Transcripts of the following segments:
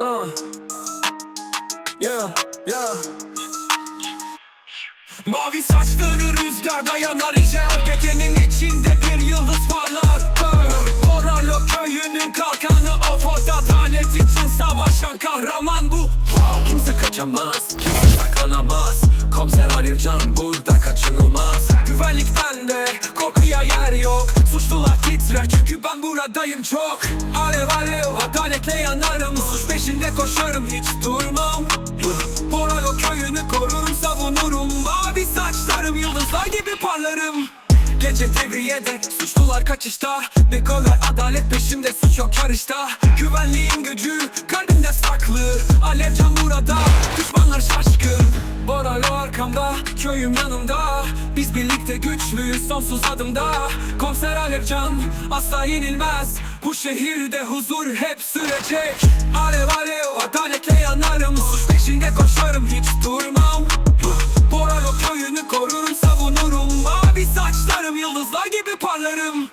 Uh. Yeah, yeah. Mavi saçları rüzgarda yanar icel Gecenin içinde bir yıldız parlar. Oralo köyünün kalkanı Ofot adalet için savaşan kahraman bu. Kimse kaçamaz, kimse saklanamaz. Komiser Halilcan burada kaçınılmaz. Güvenlik bende, korkuya yer yok. Suçlular titrer buradayım çok. Alev alev, adaletle yanarım. Suç peşinde koşarım, hiç durmam. Boralo köyünü korurum, savunurum. Mavi saçlarım, yıldızlar gibi parlarım. Gece devriyede suçlular kaçışta. Ne kolay adalet peşimde suç yok karışta Güvenliğin gücü kalbimde saklı. Burada düşmanlar şaşkın Boralo arkamda köyüm yanımda. Biz birlikte güçlüyüz sonsuz adımda. Komiser Alevcan asla yenilmez. Bu şehirde huzur hep sürecek. Alev alev adaletle yanarım. Suç peşinde koşarım hiç durmam. Boralo köyünü korurum savunurum. Mavi saçlarım yıldızlar gibi parlarım.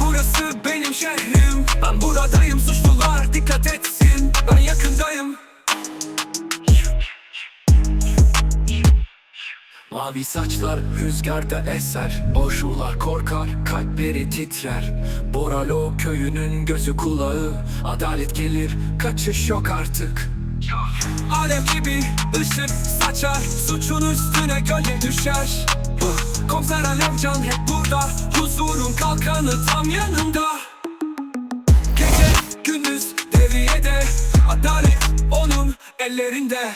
Burası benim şehrim. Ben buradayım suçlular Mavi saçlar rüzgarda eser. Boşlular korkar kalpleri titrer. Boralo köyünün gözü kulağı. Adalet gelir kaçış yok artık. Alev gibi ışık saçar. Suçun üstüne gölge düşer. Komiser Alevcan hep burada. Huzurun kalkanı tam yanında. Gece gündüz devriyede Adalet onun ellerinde